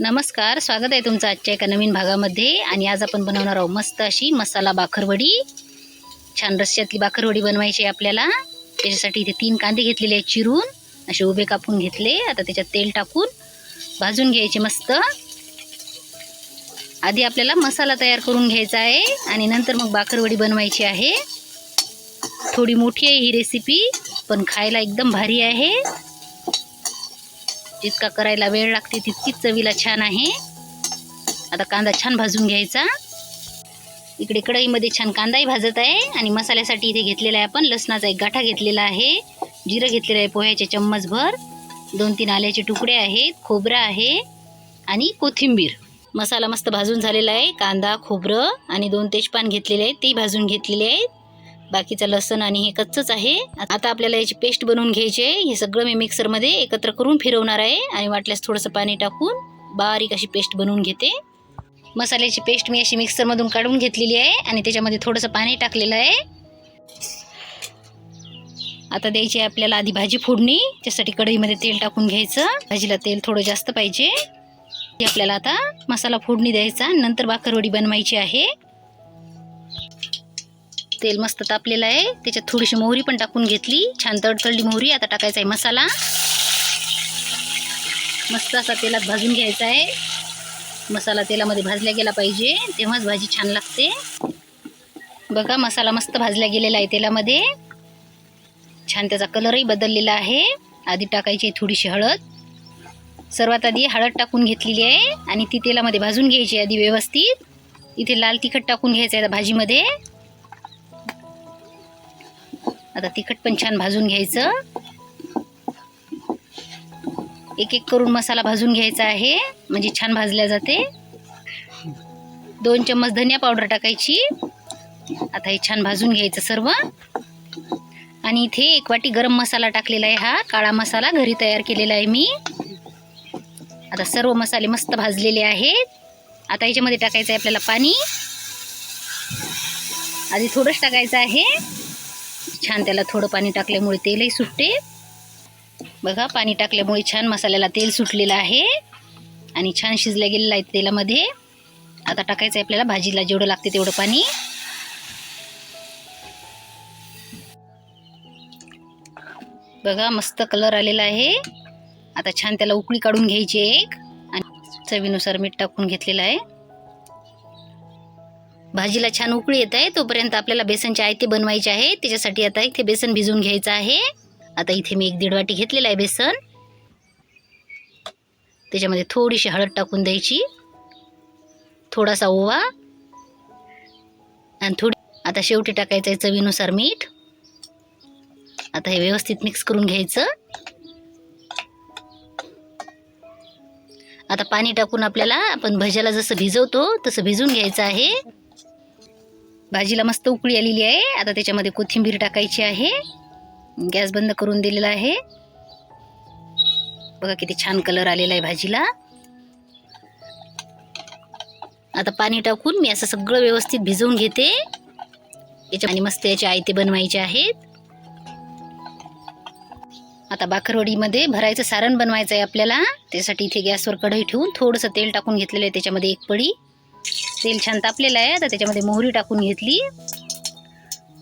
नमस्कार स्वागत आहे तुमचं आजच्या एका नवीन भागामध्ये. आणि आज आपण बनवणार आहोत मस्त अशी मसाला बाखरवडी छान रस्स्यातली बाखरवडी बनवायची आहे आपल्याला. त्याच्यासाठी इथे तीन कांदे घेतलेले आहेत चिरून. असे उभे कापून घेतले. आता त्याच्यात तेल टाकून भाजून घ्यायचे मस्त. आधी आपल्याला मसाला तयार करून घ्यायचा आहे. आणि नंतर मग बाखरवडी बनवायची आहे. थोडी मोठी आहे ही रेसिपी पण खायला एकदम भारी आहे. जितका करायला वेळ लागते तितकीच चवीला छान आहे. आता कांदा छान भाजून घ्यायचा. इकडे कढईमध्ये छान कांदाही भाजत आहे आणि मसाल्यासाठी इथे घेतलेला आहे आपण लसणाचा एक गाठा घेतलेला आहे. जिरं घेतलेलं आहे पोह्याचे चम्मचभर. दोन तीन आल्याचे तुकडे आहेत खोबरं आहे आणि कोथिंबीर. मसाला मस्त भाजून झालेला आहे कांदा खोबरं आणि दोन तेजपान घेतलेले आहेत ते भाजून घेतलेले आहेत. बाकीचं लसण आणि हे कच्चच आहे. आता आपल्याला याची पेस्ट बनवून घ्यायची आहे. हे सगळं मी मिक्सरमध्ये एकत्र करून फिरवणार आहे आणि वाटल्यास थोडंसं पाणी टाकून बारीक अशी पेस्ट बनवून घेते. मसाल्याची पेस्ट मी अशी मिक्सरमधून काढून घेतलेली आहे आणि त्याच्यामध्ये थोडंसं पाणी टाकलेलं आहे. आता द्यायची आहे आपल्याला आधी भाजी फोडणी त्यासाठी कढईमध्ये तेल टाकून घ्यायचं. भाजीला तेल थोडं जास्त पाहिजे. हे आपल्याला आता मसाला फोडणी द्यायचा. नंतर बाकरवडी बनवायची आहे. तेल मस्त तापलेलं आहे. त्याच्यात थोडीशी मोहरी पण टाकून घेतली. छान तडतडली मोहरी. आता टाकायचा आहे मसाला. मस्त असा तेलात भाजून घ्यायचा आहे. मसाला तेलामध्ये भाजला गेला पाहिजे. तेव्हाच भाजी छान लागते. बघा मसाला मस्त भाजला गेलेला आहे तेलामध्ये. छान त्याचा कलरही बदललेला आहे. आधी टाकायची आहे थोडीशी हळद. सर्वात आधी हळद टाकून घेतलेली आहे आणि ती तेलामध्ये भाजून घ्यायची आधी व्यवस्थित. इथे लाल तिखट टाकून घ्यायचं आहे आता भाजीमध्ये. आता तिखट पण छान भाजून घ्यायचं. एक एक करून मसाला भाजून घ्यायचा आहे. म्हणजे छान भाजल्या जाते. दोन चम्मच धनिया पावडर टाकायची. आता हे छान भाजून घ्यायचं सर्व. आणि इथे एक वाटी गरम मसाला टाकलेला आहे हा. काळा मसाला घरी तयार केलेला आहे मी. आता सर्व मसाले मस्त भाजलेले आहेत. आता याच्यामध्ये टाकायचं आहे आपल्याला पाणी. आधी थोडंच टाकायचं आहे. छान त्याला थोडं पाणी टाकल्यामुळे तेलही सुटते. बघा पाणी टाकल्यामुळे छान मसाल्याला तेल सुटलेलं आहे. आणि छान शिजल्या गेलेलं आहे तेलामध्ये. आता टाकायचं आहे आपल्याला भाजीला जेवढं लागते तेवढं पाणी. बघा मस्त कलर आलेला आहे. आता छान त्याला उकळी काढून घ्यायची एक. आणि चवीनुसार मीठ टाकून घेतलेलं आहे. भाजीला छान उकळी येत आहे तोपर्यंत आपल्याला बेसनचे आयते बनवायचे आहे. त्याच्यासाठी आता इथे बेसन भिजवून घ्यायचं आहे. आता इथे मी एक दीड वाटी घेतलेलं आहे बेसन. त्याच्यामध्ये थोडीशी हळद टाकून द्यायची. थोडासा ओवा. आणि थोडी आता शेवटी टाकायचं आहे चवीनुसार मीठ. आता हे व्यवस्थित मिक्स करून घ्यायचं. आता पाणी टाकून आपल्याला आपण भज्याला जसं भिजवतो तसं भिजून घ्यायचं आहे. भाजीला मस्त उकळी आलेली आहे. आता त्याच्यामध्ये कोथिंबीर टाकायची आहे. गॅस बंद करून दिलेला आहे. बघा किती छान कलर आलेला आहे भाजीला. आता पाणी टाकून मी असं सगळं व्यवस्थित भिजवून घेते. याच्या आणि मस्त याचे आयते बनवायचे आहेत. आता बाकरवडीमध्ये भरायचं सारण बनवायचं आहे आपल्याला. त्यासाठी इथे गॅसवर कढई ठेवून थोडंसं तेल टाकून घेतलेलं आहे. त्याच्यामध्ये एक पडी तेल छान तापलेलं आहे. आता त्याच्यामध्ये मोहरी टाकून घेतली.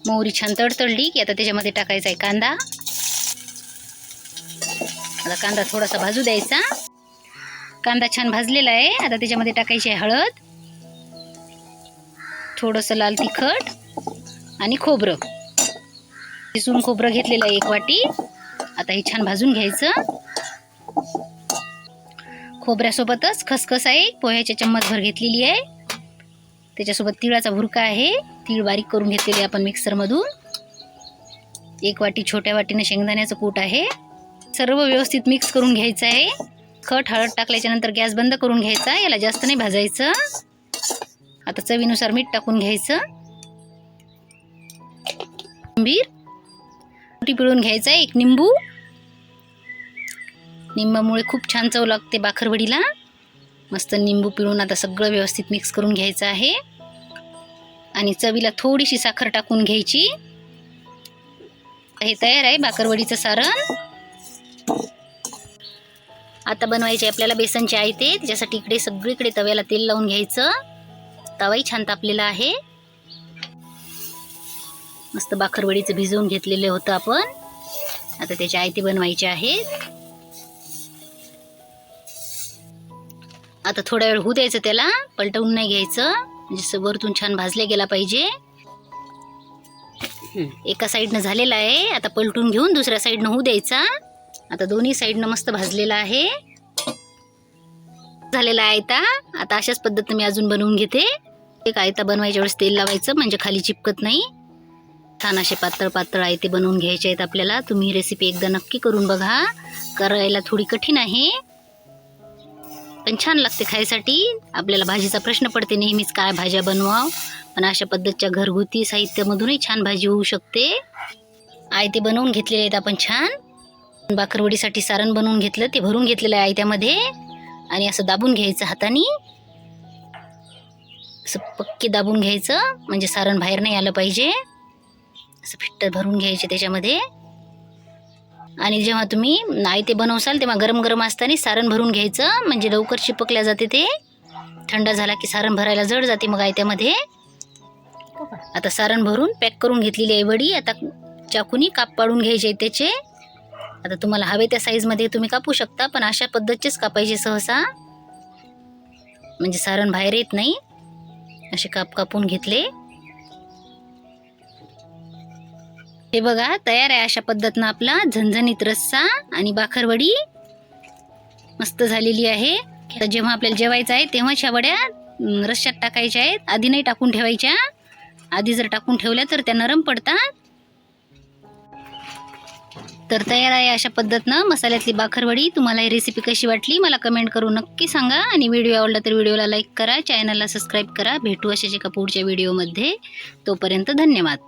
मोहरी छान तडतडली की आता त्याच्यामध्ये टाकायचा आहे कांदा. आता कांदा थोडासा भाजू द्यायचा. कांदा छान भाजलेला आहे. आता त्याच्यामध्ये टाकायची आहे हळद. थोडंसं लाल तिखट आणि खोबरं. किसून खोबरं घेतलेलं आहे एक वाटी. आता हे छान भाजून घ्यायचं. खोबऱ्यासोबतच खसखस आहे. पोह्याच्या चम्मचभर घेतलेली आहे. त्याच्यासोबत तिळाचा भुरका आहे. तीळ बारीक करून घेतलेली आपण मिक्सरमधून. एक वाटी छोट्या वाटीनं शेंगदाण्याचं कूट आहे. सर्व व्यवस्थित मिक्स करून घ्यायचं आहे. खट हळद टाकल्याच्या नंतर गॅस बंद करून घ्यायचा. याला जास्त नाही भाजायचं. आता चवीनुसार मीठ टाकून घ्यायचं. कोथिंबीर. मोठी पिळून घ्यायचा आहे. एक निंबू. निंबामुळे खूप छान चव लागते बाखरवडीला. मस्त निंबू पिळून आता सगळं व्यवस्थित मिक्स करून घ्यायचं आहे. आणि चवीला थोडीशी साखर टाकून घ्यायची. हे तयार आहे बाकरवडीचं सारण. आता बनवायचे आपल्याला बेसनचे आयते त्याच्यासाठी इकडे सगळीकडे तव्याला तेल लावून घ्यायचं. तवाही छान तापलेला आहे. मस्त बाखरवडीचं भिजवून घेतलेलं होतं आपण. आता त्याचे आयते बनवायचे आहेत. आता थोडा वेळ होऊ द्यायचं त्याला पलटवून नाही घ्यायचं. म्हणजे असं वरतून छान भाजल्या गेला पाहिजे. एका साईडनं झालेला आहे. आता पलटून घेऊन दुसऱ्या साईडनं होऊ द्यायचा. आता दोन्ही साईडनं मस्त भाजलेला आहे. झालेला आहे आयता. आता अशाच पद्धतीने मी अजून बनवून घेते. एक आयता बनवायच्या वेळेस तेल लावायचं म्हणजे खाली चिपकत नाही. छान असे पातळ पातळ आयते बनवून घ्यायचे आहेत आपल्याला. तुम्ही रेसिपी एकदा नक्की करून बघा. करायला थोडी कठीण आहे. पण छान लागते खायसाठी. आपल्याला भाजीचा प्रश्न पडते नेहमीच काय भाज्या बनवाव? पण अशा पद्धतीच्या घरगुती साहित्यामधूनही छान भाजी होऊ शकते. आयते बनवून घेतलेले आहेत आपण छान. बाकरवडीसाठी सारण बनवून घेतलं ते भरून घेतलेलं आहे आयत्यामध्ये आणि असं दाबून घ्यायचं हाताने. असं पक्के दाबून घ्यायचं म्हणजे सारण बाहेर नाही आलं पाहिजे. असं फिट्ट भरून घ्यायचे त्याच्यामध्ये. आणि जेव्हा तुम्ही आयते बनवसाल तेव्हा गरम गरम असताना सारण भरून घ्यायचं. म्हणजे लवकर चिपकल्या जाते ते. थंड झाला की सारण भरायला जड जाते मग आयत्यामध्ये. आता सारण भरून पॅक करून घेतलेली आहे वडी. आता चाकूनी काप पाडून घ्यायचे त्याचे. आता तुम्हाला हवे त्या साईजमध्ये तुम्ही कापू शकता पण अशा पद्धतीचेच कापायचे सहसा. म्हणजे सारण बाहेर येत नाही. असे काप कापून घेतले. हे बघा तयार आहे अशा पद्धतीनं आपला झणझणीत रस्सा आणि बाखरवडी. मस्त झालेली आहे. तर जेव्हा आपल्याला जेवायचं आहे तेव्हाच ह्या वड्या अं, रश्श्यात टाकायच्या आहेत. आधी नाही टाकून ठेवायच्या. आधी जर टाकून ठेवल्या तर त्या नरम पडतात. तर तयार आहे अशा पद्धतीनं मसाल्यातली बाखरवडी. तुम्हाला ही रेसिपी कशी वाटली मला कमेंट करून नक्की सांगा. आणि व्हिडिओ आवडला तर व्हिडिओला लाईक करा. चॅनलला सबस्क्राईब करा. भेटू अशाच एका पुढच्या व्हिडिओमध्ये तोपर्यंत धन्यवाद.